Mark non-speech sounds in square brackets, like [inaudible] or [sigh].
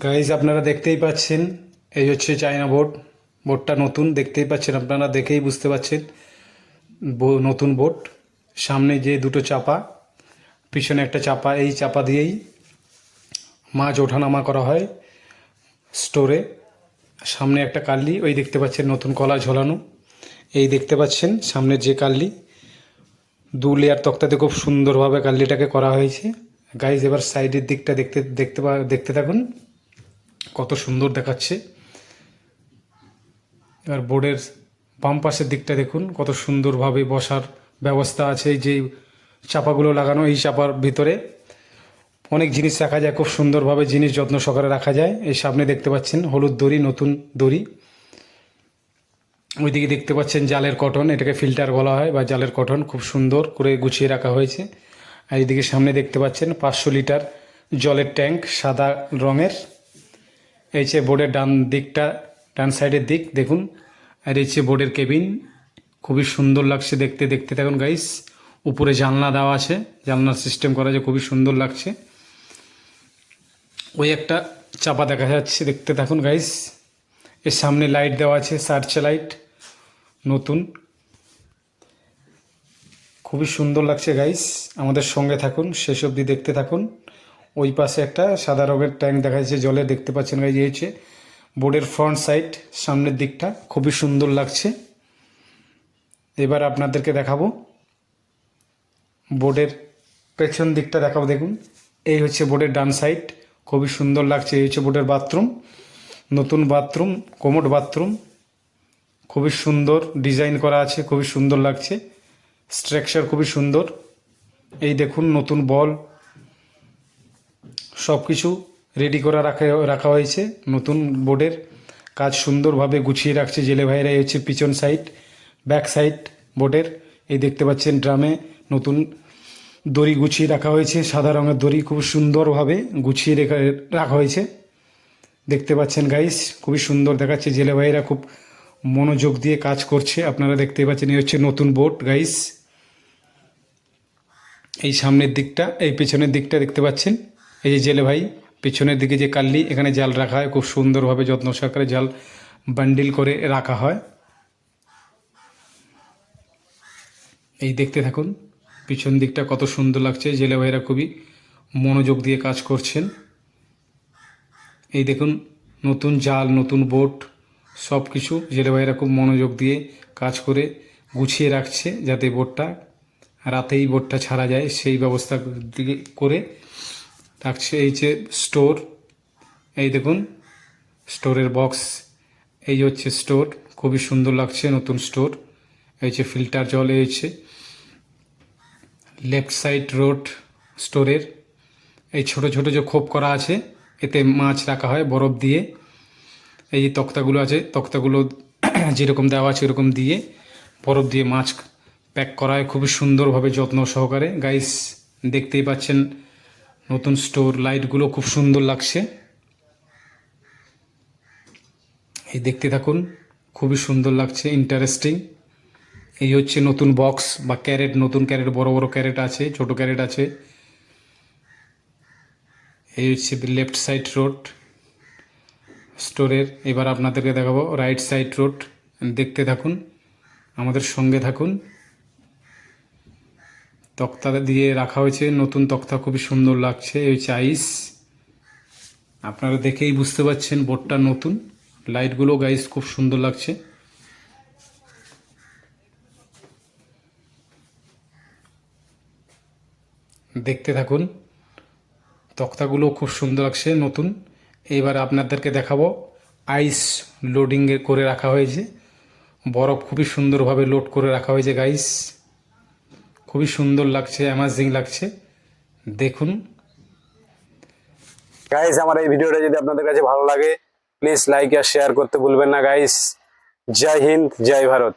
Guys আপনারা দেখতেই পাচ্ছেন, এই হচ্ছে চায়না বোর্ড বোর্ডটা নতুন, দেখতেই পাচ্ছেন, আপনারা দেখেই বুঝতে পাচ্ছেন নতুন বোর্ড সামনে যে দুটো চাপা, পিছনে একটা চাপা, এই চাপা দিয়েই মাছ ওঠানামা করা হয় স্টোরে সামনে একটা কাল্লি, ওই দেখতে পাচ্ছেন নতুন কলা ঝোলানো। এই দেখতে পাচ্ছেন সামনের যে কাল্লি, দু লেয়ার তক্তাতে খুব সুন্দরভাবে কাল্লিটাকে করা হয়েছে। গাইজ এবার সাইডের দিকটা দেখতে দেখতে দেখতে থাকুন। কত সুন্দর দেখাচ্ছে। এবার বোর্ডের বাম পাশের দিকটা দেখুন, কত সুন্দরভাবে বসার ব্যবস্থা আছে যে চাপাগুলো লাগানো, এই চাপার ভিতরে। অনেক জিনিস রাখা যায়, খুব সুন্দরভাবে জিনিস যত্ন সহকারে রাখা যায়। এই সামনে দেখতে পাচ্ছেন, হলুদ দড়ি, নতুন দড়ি। ওইদিকে দেখতে পাচ্ছেন জালের কটন, এটাকে ফিল্টার বলা হয়, বা জালের কটন, খুব সুন্দর করে গুছিয়ে রাখা হয়েছে। আর এইদিকে সামনে দেখতে পাচ্ছেন, পাঁচশো লিটার জলের ট্যাঙ্ক, সাদা রঙের। এই যে বোর্ডের ডান দিকটা, ডান সাইডের দিক, দেখুন। আর এই যে বোর্ডের কেবিন, খুবই সুন্দর লাগছে দেখতে দেখতে থাকুন গাইস উপরে জানলা দেওয়া আছে, জানলার সিস্টেম করা আছে, খুবই সুন্দর লাগছে। ওই একটা চাপা দেখা যাচ্ছে, দেখতে থাকুন গাইস এর সামনে লাইট দেওয়া আছে সার্চ লাইট নতুন। খুবই সুন্দর লাগছে গাইস আমাদের সঙ্গে থাকুন, শেষ অবধি দেখতে থাকুন। ওই পাশে একটা সাদা রঙের ট্যাঙ্ক দেখা যাচ্ছে, জলে দেখতে পাচ্ছেন গাইজ এই বোর্ডের ফ্রন্ট সাইড সামনের দিকটা। খুবই সুন্দর লাগছে। এবার আপনাদেরকে দেখাবো। বোর্ডের পেছন দিকটা দেখাবো, দেখুন। এই হচ্ছে বোর্ডের ডান সাইড খুবই সুন্দর লাগছে, এই হচ্ছে বোর্ডের বাথরুম নতুন বাথরুম কোমোড বাথরুম খুবই সুন্দর ডিজাইন করা আছে, খুবই সুন্দর লাগছে। স্ট্রাকচার খুবই সুন্দর। এই দেখুন, নতুন বল। সব কিছু রেডি করা রাখা রাখা হয়েছে। নতুন বোর্ডের কাজ সুন্দরভাবে গুছিয়ে রাখছে জেলে ভাইরা। এই হচ্ছে পিছন সাইড ব্যাক সাইড বোর্ডের এই দেখতে পাচ্ছেন ড্রামে নতুন দড়ি গুছিয়ে রাখা হয়েছে। সাদা রঙের দড়ি খুব সুন্দরভাবে গুছিয়ে রেখা, রাখা হয়েছে। দেখতে পাচ্ছেন গাইস খুবই সুন্দর দেখাচ্ছে জেলে ভাইরা। খুব মনোযোগ দিয়ে কাজ করছে। আপনারা দেখতে পাচ্ছেন এই হচ্ছে নতুন বোট গাইস এই সামনের দিকটা, এই পেছনের দিকটা দেখতে পাচ্ছেন। এই যে জেলে ভাই, পেছনের দিকে যে কাল্লি, এখানে জাল রাখা হয়, খুব সুন্দরভাবে যত্ন সহকারে জাল বান্ডিল করে রাখা হয়। এই দেখতে থাকুন, পিছন দিকটা কত সুন্দর লাগছে, জেলে ভাইরা খুবই মনোযোগ দিয়ে কাজ করছেন। এই দেখুন, নতুন জাল, নতুন বোট সব কিছু জেলে ভাইরা খুব মনোযোগ দিয়ে কাজ করে গুছিয়ে রাখছে, যাতে বোটটা রাতেই বোটটা ছাড়া যায়, সেই ব্যবস্থা করে রাখছে এই যে স্টোর এই দেখুন স্টোরের বক্স এই হচ্ছে স্টোর খুবই সুন্দর লাগছে নতুন স্টোর এই হচ্ছে ফিল্টার জল হচ্ছে লেফট সাইড রোড স্টোরের এই ছোট ছোট যে খোপ করা আছে, এতে মাছ রাখা হয় বরফ দিয়ে। এই যে তক্তাগুলো আছে, তক্তাগুলো [clears throat] যেরকম দেওয়া আছে এরকম দিয়ে বরফ দিয়ে মাছ প্যাক করা হয়। খুবই সুন্দরভাবে যত্ন সহকারে। গাইস দেখতেই পাচ্ছেন নতুন স্টোর, লাইটগুলো খুব সুন্দর লাগছে। এই দেখতে থাকুন, খুবই সুন্দর লাগছে ইন্টারেস্টিং এই হচ্ছে নতুন বক্স বা ক্যারেট নতুন ক্যারেট বড় বড় ক্যারেট আছে, ছোট ক্যারেট আছে। এই হচ্ছে লেফট সাইড রোড স্টোরের এবার আপনাদেরকে দেখাবো রাইট সাইড রোড দেখতে থাকুন, আমাদের সঙ্গে থাকুন। তক্তা দিয়ে রাখা হয়েছে। নতুন তক্তা খুবই সুন্দর লাগছে, এই হচ্ছে আইস আপনারা দেখেই বুঝতে পারছেন বোর্ডটা নতুন। লাইটগুলো গাইস খুব সুন্দর লাগছে। দেখতে থাকুন, তক্তাগুলো খুব সুন্দর লাগছে, নতুন। এবার আপনাদেরকে দেখাবো আইস লোডিংয়ে করে রাখা হয়েছে। বরফ খুবই সুন্দরভাবে লোড করে রাখা হয়েছে গাইস খুবই সুন্দর লাগছে অ্যামাজিং লাগছে। দেখুন। গাইস আমার এই ভিডিওটা যদি আপনাদের কাছে ভালো লাগে প্লিজ লাইক আর শেয়ার করতে ভুলবেন না গাইস জয় হিন্দ, জয় ভারত।